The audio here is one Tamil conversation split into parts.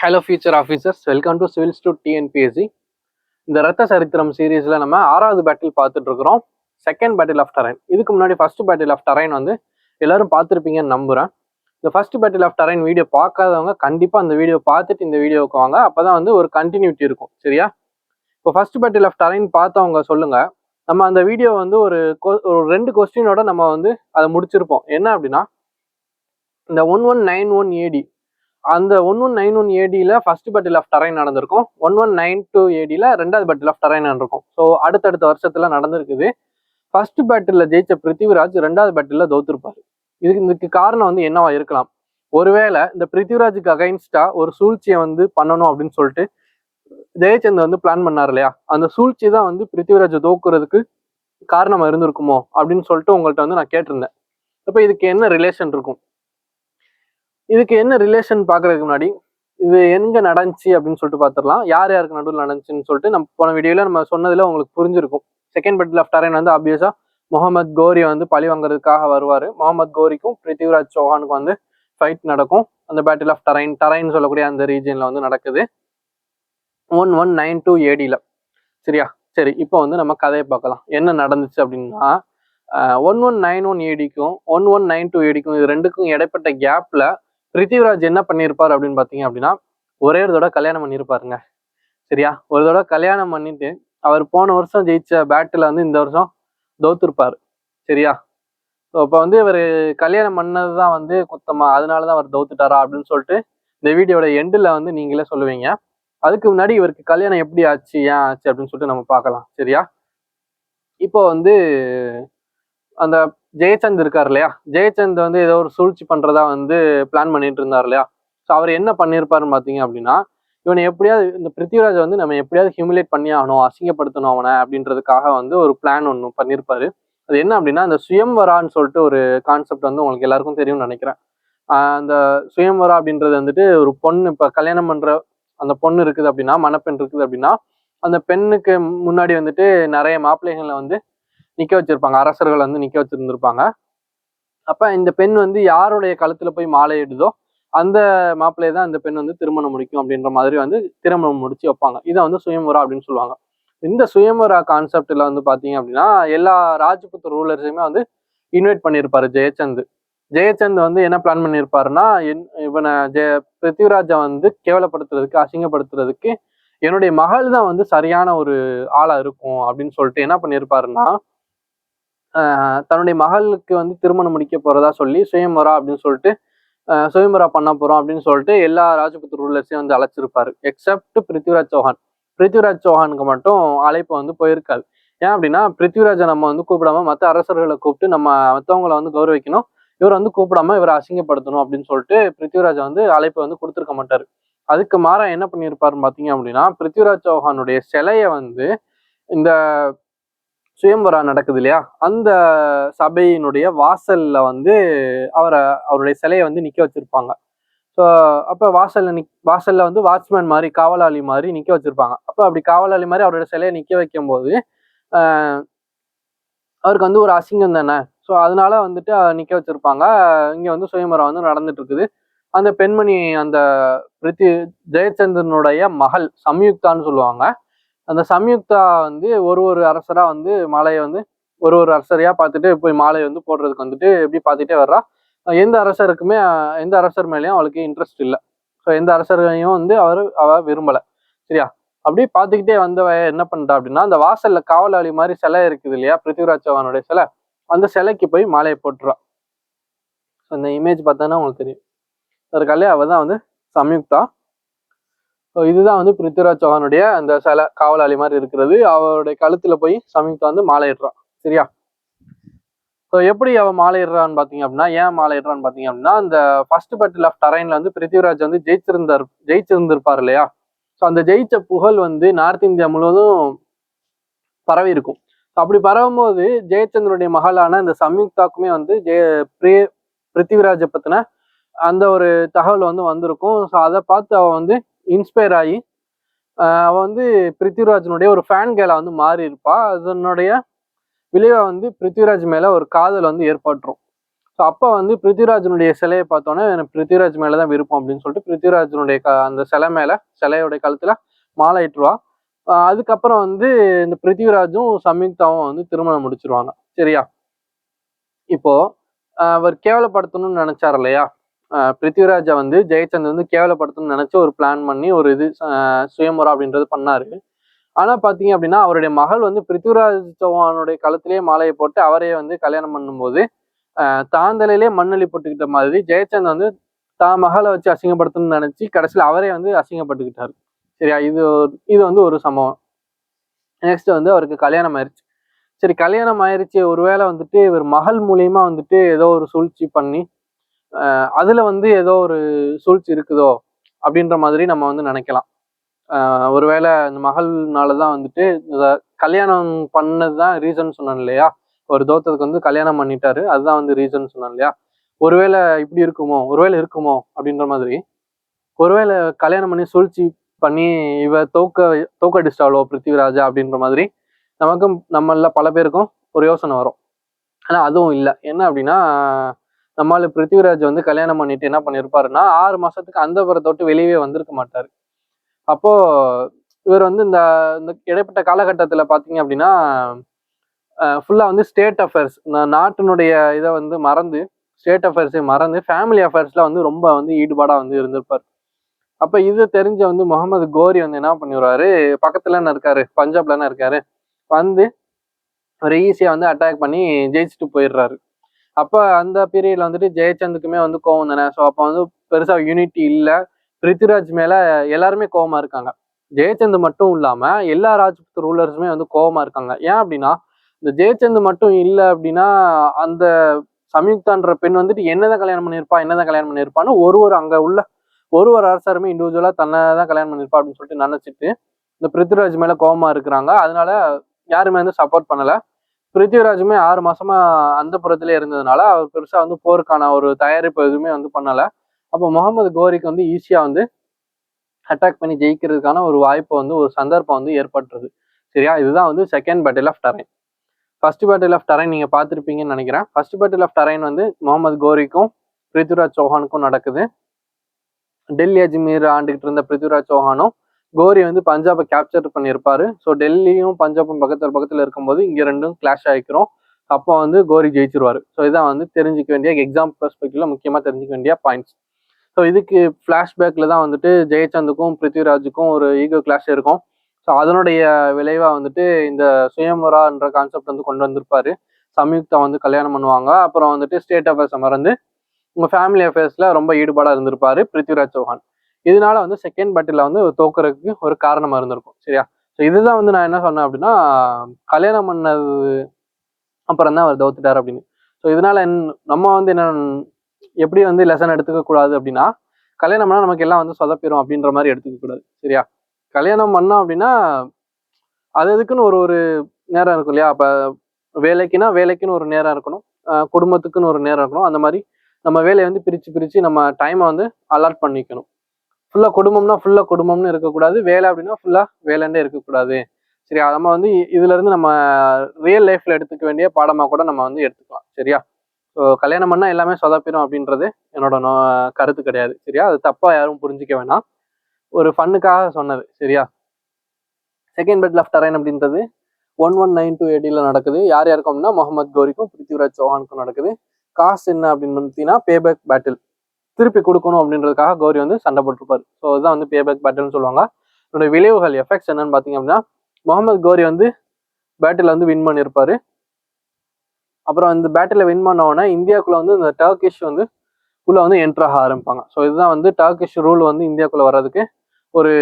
Hello future officers welcome to civils to TNPSC இந்த ரத்த சரித்திரம் சீரீஸில் நம்ம ஆறாவது பேட்டில் பார்த்துட்டு இருக்கிறோம் செகண்ட் பேட்டில் ஆஃப் டரைன் இதுக்கு முன்னாடி ஃபர்ஸ்ட் பேட்டில் ஆஃப் டரைன் வந்து எல்லாரும் பார்த்துருப்பீங்கன்னு நம்புகிறேன் இந்த first battle of Tarain video பார்க்காதவங்க கண்டிப்பாக அந்த வீடியோ பார்த்துட்டு இந்த வீடியோவுக்கு வாங்க. அப்போ தான் வந்து ஒரு கண்டினியூட்டி இருக்கும். சரியா? இப்போ ஃபர்ஸ்ட் பேட்டில் ஆஃப் டரைன் பார்த்தவங்க சொல்லுங்கள் நம்ம அந்த வீடியோ வந்து ஒரு கொ- ஒரு ரெண்டு கொஸ்டினோட நம்ம வந்து அதை முடிச்சிருப்போம். என்ன அப்படின்னா இந்த one one nine one AD அந்த ஒன் ஒன் நைன் ஒன் ஏடியில் ஃபர்ஸ்ட் பட்டில் ஆஃப் டரைன் நடந்திருக்கும். ஒன் ஒன் நைன் டூ ஏடியில் ரெண்டாவது பட்டில் ஆஃப் டரைன் நடந்திருக்கும். ஸோ அடுத்தடுத்த வருஷத்தில் நடந்திருக்குது. ஃபர்ஸ்ட் பேட்டில் ஜெயிச்ச பிருத்திவிராஜ் ரெண்டாவது பேட்டில் தோத்துருப்பார். இதுக்கு இதுக்கு காரணம் வந்து என்னவா இருக்கலாம்? ஒருவேளை இந்த பிருத்திவிராஜுக்கு அகைன்ஸ்டா ஒரு சூழ்ச்சியை வந்து பண்ணணும் அப்படின்னு சொல்லிட்டு ஜெயச்சந்த் வந்து பிளான் பண்ணார் இல்லையா? அந்த சூழ்ச்சி தான் வந்து பிருத்திவிராஜ் தோக்குறதுக்கு காரணமாக இருந்திருக்குமோ அப்படின்னு சொல்லிட்டு உங்கள்கிட்ட வந்து நான் கேட்டிருந்தேன். இப்போ இதுக்கு என்ன ரிலேஷன் இருக்கும்? இதுக்கு என்ன ரிலேஷன் பார்க்கறதுக்கு முன்னாடி? இது எங்க நடந்துச்சு அப்படின்னு சொல்லிட்டு பார்த்துடலாம் யார் யாருக்கு நடுவில் நடந்துச்சுன்னு சொல்லிட்டு நம்ம போன வீடியோல நம்ம சொன்னதுல உங்களுக்கு புரிஞ்சிருக்கும். செகண்ட் பெட் ஆஃப் டரைன் வந்து ஆப்வியஸா முகமது கோரி வந்து பழி வாங்குறதுக்காக வருவார். முகமது கோரிக்கும் பிருத்திவிராஜ் சௌஹானுக்கும் வந்து ஃபைட் நடக்கும். அந்த பேட்டில் ஆஃப் டரைன் டரைன் சொல்லக்கூடிய அந்த ரீஜியன்ல வந்து நடக்குது. ஒன் ஒன் நைன் டூ ஏடியில் சரியா? சரி இப்போ வந்து நம்ம கதையை பார்க்கலாம். என்ன நடந்துச்சு அப்படின்னா ஒன் ஒன் நைன் ஒன் ஏடிக்கும் ஒன் ஒன் நைன் டூ ஏடிக்கும் இது ரெண்டுக்கும் இடைப்பட்ட கேப்ல பிருத்திவிராஜ் என்ன பண்ணியிருப்பார் அப்படின்னு பார்த்தீங்க அப்படின்னா ஒரே ஒரு தடவை கல்யாணம் பண்ணியிருப்பாருங்க சரியா? ஒரு தடவை கல்யாணம் பண்ணிட்டு அவர் போன வருஷம் ஜெயிச்ச பேட்டில் வந்து இந்த வருஷம் தோத்துருப்பார். சரியா? ஸோ இப்போ வந்து இவர் கல்யாணம் பண்ணது தான் வந்து குத்தமாக அதனால தான் அவர் தோத்துட்டாரா அப்படின்னு சொல்லிட்டு இந்த வீடியோட எண்டில் வந்து நீங்களே சொல்லுவீங்க. அதுக்கு முன்னாடி இவருக்கு கல்யாணம் எப்படி ஆச்சு ஏன் ஆச்சு அப்படின்னு சொல்லிட்டு நம்ம பார்க்கலாம். சரியா? இப்போ வந்து அந்த ஜெயச்சந்த் இருக்கார் இல்லையா? ஜெயச்சந்த் வந்து ஏதோ ஒரு சூழ்ச்சி பண்றதா வந்து பிளான் பண்ணிட்டு இருந்தார் இல்லையா? ஸோ அவர் என்ன பண்ணியிருப்பாருன்னு பார்த்தீங்க அப்படின்னா இவனை எப்படியாவது இந்த பிருத்திவிராஜை வந்து நம்ம எப்படியாவது ஹியூமிலேட் பண்ணி ஆகணும் அசிங்கப்படுத்தணும் அவனை அப்படின்றதுக்காக வந்து ஒரு பிளான் ஒன்று பண்ணியிருப்பாரு அது என்ன அப்படின்னா அந்த சுயம்வரான்னு சொல்லிட்டு ஒரு கான்செப்ட் வந்து உங்களுக்கு எல்லாருக்கும் தெரியும்னு நினைக்கிறேன். அந்த சுயம்வரா அப்படின்றது வந்துட்டு ஒரு பொண்ணு இப்போ கல்யாணம் பண்ணுற அந்த பொண்ணு இருக்குது அப்படின்னா மணப்பெண் இருக்குது அப்படின்னா அந்த பெண்ணுக்கு முன்னாடி வந்துட்டு நிறைய மாப்பிள்ளைகளை வந்து நிற்க வச்சிருப்பாங்க. அரசர்கள் வந்து நிற்க வச்சிருந்திருப்பாங்க. அப்போ இந்த பெண் வந்து யாருடைய கழுத்தில் போய் மாலையிடுதோ அந்த மாப்பிள்ளையை தான் இந்த பெண் வந்து திருமணம் முடிக்கும் அப்படின்ற மாதிரி வந்து திருமணம் முடிச்சு வைப்பாங்க. இதை வந்து சுயமுறா அப்படின்னு சொல்லுவாங்க. இந்த சுயமுறா கான்செப்டில் வந்து பார்த்தீங்க அப்படின்னா எல்லா ராஜ்புத் ரூலர்ஸையுமே வந்து இன்வைட் பண்ணியிருப்பாரு ஜெயச்சந்த். ஜெயச்சந்த் வந்து என்ன பிளான் பண்ணியிருப்பாருன்னா என் இவனை ஜெய பிருத்திவிராஜை வந்து கேவலப்படுத்துறதுக்கு அசிங்கப்படுத்துறதுக்கு என்னுடைய மகள் தான் வந்து சரியான ஒரு ஆளா இருக்கும் அப்படின்னு சொல்லிட்டு என்ன பண்ணியிருப்பாருன்னா தன்னுடைய மகளுக்கு வந்து திருமணம் முடிக்க போறதா சொல்லி சுயம்பரா அப்படின்னு சொல்லிட்டு ஆஹ் சுயம்பரா பண்ண போறோம் அப்படின்னு சொல்லிட்டு எல்லா ராஜபுத் ரூலர்ஸையும் வந்து அழைச்சிருப்பாரு. எக்ஸப்ட் பிருத்திவிராஜ் சௌஹான். பிருத்திவிராஜ் சௌஹானுக்கு மட்டும் அழைப்பு வந்து போயிருக்காது. ஏன் அப்படின்னா பிருத்திவிராஜை நம்ம வந்து கூப்பிடாம மற்ற அரசர்களை கூப்பிட்டு நம்ம மற்றவங்களை வந்து கௌரவிக்கணும். இவர் வந்து கூப்பிடாம இவரை அசிங்கப்படுத்தணும் அப்படின்னு சொல்லிட்டு பிருத்திவிராஜை வந்து அழைப்பு வந்து கொடுத்துருக்க மாட்டாரு. அதுக்கு மாறா என்ன பண்ணியிருப்பாருன்னு பார்த்தீங்க அப்படின்னா பிருத்திவிராஜ் சௌஹானுடைய சிலையை வந்து இந்த சுயம்பரா நடக்குது இல்லையா? அந்த சபையினுடைய வாசல்ல வந்து அவரை அவருடைய சிலையை வந்து நிக்க வச்சிருப்பாங்க. ஸோ அப்போ வாசல்ல நிக் வாசல்ல வந்து வாட்ச்மேன் மாதிரி காவலாளி மாதிரி நிக்க வச்சிருப்பாங்க. அப்போ அப்படி காவலாளி மாதிரி அவருடைய சிலையை நிக்க வைக்கும்போது போது அவருக்கு வந்து ஒரு அசிங்கம் தானே? ஸோ அதனால வந்துட்டு நிக்க வச்சிருப்பாங்க. இங்க வந்து சுயம்பரம் வந்து நடந்துட்டு இருக்குது அந்த பெண்மணி அந்த பிரித்தி ஜெயச்சந்திரனுடைய மகள் சம்யுக்தான்னு சொல்லுவாங்க. அந்த சம்யுக்தா வந்து ஒரு ஒரு அரசராக வந்து மாலையை வந்து ஒரு ஒரு அரசரையாக பார்த்துட்டு போய் மாலையை வந்து போடுறதுக்கு வந்துட்டு எப்படி பார்த்துட்டே வர்றா? எந்த அரசருக்குமே எந்த அரசர் மேலேயும் அவளுக்கு இன்ட்ரெஸ்ட் இல்லை. ஸோ எந்த அரசரையும் வந்து அவர் அவ விரும்பல. சரியா? அப்படியே பார்த்துக்கிட்டே வந்த என்ன பண்ணிட்டா அப்படின்னா அந்த வாசல்ல காவலாளி மாதிரி சிலை இருக்குது இல்லையா? பிருத்திவிராஜ் சௌஹானுடைய சிலை. அந்த சிலைக்கு போய் மாலையை போட்டுறா. ஸோ இமேஜ் பார்த்தோன்னா உங்களுக்கு தெரியும். அதற்காலே அவள் தான் வந்து சம்யுக்தா ஸோ இதுதான் வந்து பிருத்திவிராஜ் சௌஹானுடைய அந்த சிலை காவலாளி மாதிரி இருக்கிறது. அவருடைய கழுத்துல போய் சமீபத்தை வந்து மாலையிடுறான். சரியா? ஸோ எப்படி அவன் மாலையிடுறான்னு பார்த்தீங்க அப்படின்னா ஏன் மாலையிடுறான்னு பார்த்தீங்க அப்படின்னா அந்த ஃபர்ஸ்ட் பேட்டில் ஆஃப் டரைன்ல வந்து பிருத்திவிராஜ் வந்து ஜெயிச்சிருந்தார் ஜெயிச்சிருந்திருப்பார் இல்லையா? ஸோ அந்த ஜெயிச்ச புகழ் வந்து நார்த் இந்தியா முழுவதும் பரவி இருக்கும். அப்படி பரவும்போது ஜெயச்சந்திரனுடைய மகளான இந்த சம்யுக்தாக்குமே வந்து ஜெய பிரிய பிருத்திவிராஜை பற்றின அந்த ஒரு தகவல் வந்து வந்திருக்கும். ஸோ அதை பார்த்து அவன் வந்து இன்ஸ்பயர் ஆகி அவள் வந்து பிருத்திவிராஜனுடைய ஒரு ஃபேன் கேலாக வந்து மாறி இருப்பாள் அதனுடைய விளைவாக வந்து பிருத்திவிராஜ் மேலே ஒரு காதல் வந்து ஏற்பட்டுரும். ஸோ அப்போ வந்து பிருத்திவிராஜனுடைய சிலையை பார்த்தோன்னே எனக்கு பிருத்திவிராஜ் மேலே தான் விருப்பம் அப்படின்னு சொல்லிட்டு பிருத்திவிராஜனுடைய க அந்த சிலை மேலே சிலையோடைய கழுத்தில் மாலை இட்டுருவா அதுக்கப்புறம் வந்து இந்த பிருத்திவிராஜும் சம்யுக்தாவும் வந்து திருமணம் முடிச்சிருவாங்க. சரியா? இப்போ அவர் கேவலப்படுத்தணும்னு நினைச்சார் இல்லையா? பிருத்திவிராஜை வந்து ஜெயச்சந்த் வந்து கேவலப்படுத்தணும்னு நினைச்சு ஒரு பிளான் பண்ணி ஒரு இது சுயமுறை அப்படின்றது பண்ணாரு. ஆனா பாத்தீங்க அப்படின்னா அவருடைய மகள் வந்து பிருத்திவிராஜ் சௌஹானுடைய கழுத்திலேயே மாலையை போட்டு அவரே வந்து கல்யாணம் பண்ணும்போது தாந்தலையிலே மண்ணலி போட்டுக்கிட்ட மாதிரி ஜெயச்சந்த் வந்து தான் மகளை வச்சு அசிங்கப்படுத்தணும்னு நினைச்சு கடைசியில் அவரே வந்து அசிங்கப்பட்டுக்கிட்டாரு. சரியா? இது இது வந்து ஒரு சம்பவம். நெக்ஸ்ட் வந்து அவருக்கு கல்யாணம் ஆயிருச்சு. சரி கல்யாணம் ஆயிருச்சு. ஒருவேளை வந்துட்டு இவர் மகள் மூலியமா வந்துட்டு ஏதோ ஒரு சூழ்ச்சி பண்ணி அதில் வந்து ஏதோ ஒரு சூழ்ச்சி இருக்குதோ அப்படின்ற மாதிரி நம்ம வந்து நினைக்கலாம். ஒருவேளை இந்த மகள்னால தான் வந்துட்டு கல்யாணம் பண்ணது தான் ரீசன் சொன்னேன் இல்லையா? ஒரு தோத்தத்துக்கு வந்து கல்யாணம் பண்ணிட்டாரு அதுதான் வந்து ரீசன் சொன்னேன் இல்லையா? ஒருவேளை இப்படி இருக்குமோ ஒருவேளை இருக்குமோ அப்படின்ற மாதிரி ஒருவேளை கல்யாணம் பண்ணி சூழ்ச்சி பண்ணி இவ தோக்க தோக்கடிச்சிட்டாளோ பிருத்திவிராஜா அப்படின்ற மாதிரி நமக்கும் நம்மள பல பேருக்கும் ஒரு யோசனை வரும். ஆனால் அதுவும் இல்லை. என்ன அப்படின்னா நம்மளால பிருத்திவிராஜ் வந்து கல்யாணம் பண்ணிட்டு என்ன பண்ணியிருப்பாருன்னா ஆறு மாசத்துக்கு அந்த விட்டு வெளியவே வந்திருக்க மாட்டார். அப்போ இவர் வந்து இந்த இந்த இடைப்பட்ட காலகட்டத்தில் பார்த்தீங்க அப்படின்னா ஃபுல்லாக வந்து ஸ்டேட் அஃபேர்ஸ் நாட்டினுடைய இதை வந்து மறந்து ஸ்டேட் அஃபேர்ஸை மறந்து ஃபேமிலி அஃபேர்ஸில் வந்து ரொம்ப வந்து ஈடுபாடாக வந்து இருந்திருப்பார். அப்போ இது தெரிஞ்ச வந்து முகமது கோரி வந்து என்ன பண்ணிடுவாரு பக்கத்துல இருக்காரு பஞ்சாப்ல இருக்காரு வந்து ஒரு ஈஸியாக வந்து அட்டாக் பண்ணி ஜெயிச்சுட்டு போயிடுறாரு. அப்போ அந்த பீரியட்ல வந்துட்டு ஜெயச்சந்துக்குமே வந்து கோவம் தானே? ஸோ அப்போ வந்து பெருசாக யூனிட்டி இல்லை. பிருத்திவிராஜ் மேலே எல்லாருமே கோவமாக இருக்காங்க. ஜெயச்சந்த் மட்டும் இல்லாமல் எல்லா ராஜ்புத் ரூலர்ஸுமே வந்து கோவமாக இருக்காங்க. ஏன் அப்படின்னா இந்த ஜெயச்சந்த் மட்டும் இல்லை அப்படின்னா அந்த சம்யுக்தான்ற பெண் வந்துட்டு என்னதான் கல்யாணம் பண்ணியிருப்பா என்னதான் கல்யாணம் பண்ணியிருப்பான்னு ஒரு ஒரு அங்கே உள்ள ஒரு ஒரு அரசருமே இண்டிவிஜுவலாக தன்னை தான் கல்யாணம் பண்ணியிருப்பா அப்படின்னு சொல்லிட்டு நினச்சிட்டு இந்த பிருத்திவிராஜ் மேலே கோவமாக இருக்கிறாங்க. அதனால யாருமே வந்து சப்போர்ட் பண்ணலை. பிருத்திவிராஜுமே ஆறு மாசமா அந்த புறத்திலே இருந்ததுனால அவர் பெருசா வந்து போருக்கான ஒரு தயாரிப்பு எதுவுமே வந்து பண்ணல. அப்போ முகமது கோரிக்கு வந்து ஈஸியா வந்து அட்டாக் பண்ணி ஜெயிக்கிறதுக்கான ஒரு வாய்ப்பு வந்து ஒரு சந்தர்ப்பம் வந்து ஏற்பட்டுருது சரியா? இதுதான் வந்து second battle of Tarain first battle of Tarain நீங்க பார்த்துருப்பீங்கன்னு நினைக்கிறேன். ஃபர்ஸ்ட் பேட்டில் ஆஃப் டரைன் வந்து முகமது கோரிக்கும் பிருத்திவிராஜ் சௌஹானுக்கும் நடக்குது. டெல்லி அஜ்மீர் ஆண்டுகிட்டு இருந்த பிருத்திவிராஜ் சௌஹானும் கோரி வந்து பஞ்சாபை கேப்சர் பண்ணியிருப்பாரு. ஸோ டெல்லியும் பஞ்சாபும் பக்கத்தில் பக்கத்தில் இருக்கும்போது இங்கே ரெண்டும் கிளாஷ் ஆகிக்கிறோம் அப்போ வந்து கோரி ஜெயிச்சிருவாரு. ஸோ இதான் வந்து தெரிஞ்சுக்க வேண்டிய எக்ஸாம் பெர்ஸ்பெக்டிவ்ல முக்கியமாக தெரிஞ்சிக்க வேண்டிய பாயிண்ட்ஸ் ஸோ இதுக்கு ஃப்ளாஷ்பேக்கில் தான் வந்துட்டு ஜெயச்சந்துக்கும் பிருத்விராஜுக்கும் ஒரு ஈகோ கிளாஷ் இருக்கும். ஸோ அதனுடைய விளைவாக வந்துட்டு இந்த சுயம்பரான்ற கான்செப்ட் வந்து கொண்டு வந்திருப்பாரு. சம்யுக்தா வந்து கல்யாணம் பண்ணுவாங்க. அப்புறம் வந்துட்டு ஸ்டேட் அஃபேர்ஸை மறந்து உங்கள் ஃபேமிலி அஃபேர்ஸில் ரொம்ப ஈடுபாடாக இருந்திருப்பாரு பிருத்விராஜ் சௌஹான். இதனால வந்து செகண்ட் பேட்டில் வந்து தோக்குறதுக்கு ஒரு காரணமா இருந்திருக்கும். சரியா? ஸோ இதுதான் வந்து நான் என்ன சொன்னேன் அப்படின்னா கல்யாணம் பண்ணது அப்புறம் தான் அவர் தோத்துட்டார் அப்படின்னு. ஸோ இதனால என்- நம்ம வந்து என்ன எப்படி வந்து லெசன் எடுத்துக்க கூடாது அப்படின்னா கல்யாணம் பண்ணால் நமக்கு எல்லாம் வந்து சொதப்பிடும் அப்படின்ற மாதிரி எடுத்துக்க கூடாது. சரியா? கல்யாணம் பண்ணோம் அப்படின்னா அது அதுக்குன்னு ஒரு ஒரு நேரம் இருக்கும் இல்லையா? அப்ப வேலைக்குன்னா வேலைக்குன்னு ஒரு நேரம் இருக்கணும். குடும்பத்துக்குன்னு ஒரு நேரம் இருக்கணும். அந்த மாதிரி நம்ம வேலையை வந்து பிரித்து பிரித்து நம்ம டைமை வந்து அலாட் பண்ணிக்கணும். ஃபுல்லாக குடும்பம்னா ஃபுல்லாக குடும்பம்னு இருக்கக்கூடாது. வேலை அப்படின்னா ஃபுல்லாக வேலைன்னே இருக்கக்கூடாது. சரியா? நம்ம வந்து இதுலேருந்து நம்ம ரியல் லைஃப்பில் எடுத்துக்க வேண்டிய பாடமாக கூட நம்ம வந்து எடுத்துக்கலாம். சரியா? ஸோ கல்யாணம் பண்ணால் எல்லாமே சொதப்பிடும் அப்படின்றது என்னோட நோ கருத்து கிடையாது. சரியா? அது தப்பாக யாரும் புரிஞ்சிக்க வேணாம். ஒரு ஃபன்னுக்காக சொன்னது. சரியா? செகண்ட் பெட் லெஃப்ட் அரைன் அப்படின்றது ஒன் ஒன் நைன் டூ எயிட்டியில் நடக்குது. யார் யாருக்கும் அப்படின்னா முகமது கோரிக்கும் பிருத்திவிராஜ் சௌஹானுக்கும் நடக்குது. காசு என்ன அப்படின்னு பார்த்தீங்கன்னா பேபேக் பேட்டில் திருப்பி கொடுக்கணும் அப்படின்றதுக்காக கௌரி வந்து சண்டை போட்டிருப்பாரு. ஸோ அதுதான் வந்து பேபேக் பேட்டில்னு சொல்லுவாங்க. இதோட விளைவுகள் எஃபெக்ட்ஸ் என்னன்னு பார்த்தீங்க அப்படின்னா முகமது கௌரி வந்து பேட்டில் வந்து வின் பண்ணியிருப்பாரு அப்புறம் இந்த பேட்டில் வின் பண்ண உடனே இந்தியாக்குள்ள வந்து இந்த டர்கிஷ் வந்து உள்ள வந்து என்ட்ரு ஆக ஆரம்பிப்பாங்க. ஸோ இதுதான் வந்து டர்கிஷ் ரூல் வந்து இந்தியாக்குள்ள வர்றதுக்கு ஒரு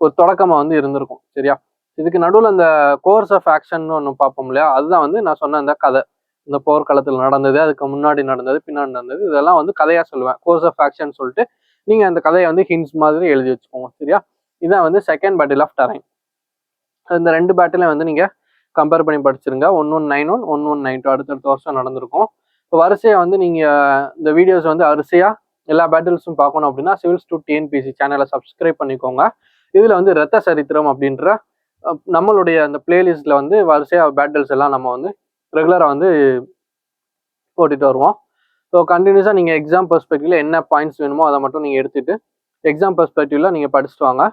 ஒரு தொடக்கமாக வந்து இருந்திருக்கும். சரியா? இதுக்கு நடுவில் அந்த கோர்ஸ் ஆஃப் ஆக்ஷன் ஒன்று பார்ப்போம் இல்லையா? அதுதான் வந்து நான் சொன்ன அந்த கதை. இந்த போர்க்களத்தில் நடந்தது அதுக்கு முன்னாடி நடந்தது பின்னாடி நடந்தது இதெல்லாம் வந்து கதையா சொல்லுவேன். கோர்ஸ் ஆஃப் ஆக்ஷன் சொல்லிட்டு நீங்க அந்த கதையை வந்து ஹிண்ட்ஸ் மாதிரி எழுதி வச்சுக்கோங்க சரியா? இதான் வந்து செகண்ட் பேட்டில் ஆஃப் டரைன் இந்த ரெண்டு பேட்டிலையும் வந்து நீங்க கம்பேர் பண்ணி படிச்சிருங்க. One one nine one one one nine two அடுத்தடுத்த வருஷம் நடந்திருக்கும். இப்போ வரிசையை வந்து நீங்க இந்த வீடியோஸ் வந்து வரிசையா எல்லா பேட்டில்ஸும் பார்க்கணும் அப்படின்னா சிவில்ஸ் டு டிஎன்பிசி சேனலை சப்ஸ்கிரைப் பண்ணிக்கோங்க. இதுல வந்து ரத்த சரித்திரம் அப்படின்ற நம்மளுடைய அந்த பிளேலிஸ்ட்ல வந்து வரிசையா பேட்டில்ஸ் எல்லாம் நம்ம வந்து ரெகுலராக வந்து போட்டுட்டு வருவோம். ஸோ கண்டினியூஸாக நீங்கள் எக்ஸாம் பெர்ஸ்பெக்டிவ்ல என்ன பாயிண்ட்ஸ் வேணுமோ அதை மட்டும் நீங்கள் எடுத்துகிட்டு எக்ஸாம் பெர்ஸ்பெக்டிவ்ல நீங்கள் படிச்சுட்டு வாங்க.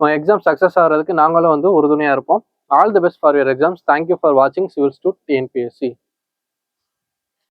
உங்கள் எக்ஸாம் சக்ஸஸ் ஆகிறதுக்கு நாங்களும் வந்து உறுதுணையாக இருப்போம். All the best for your exams thank you for வாட்சிங் சிவில் ஸ்டூட் டிஎன்பிஎஸ்சி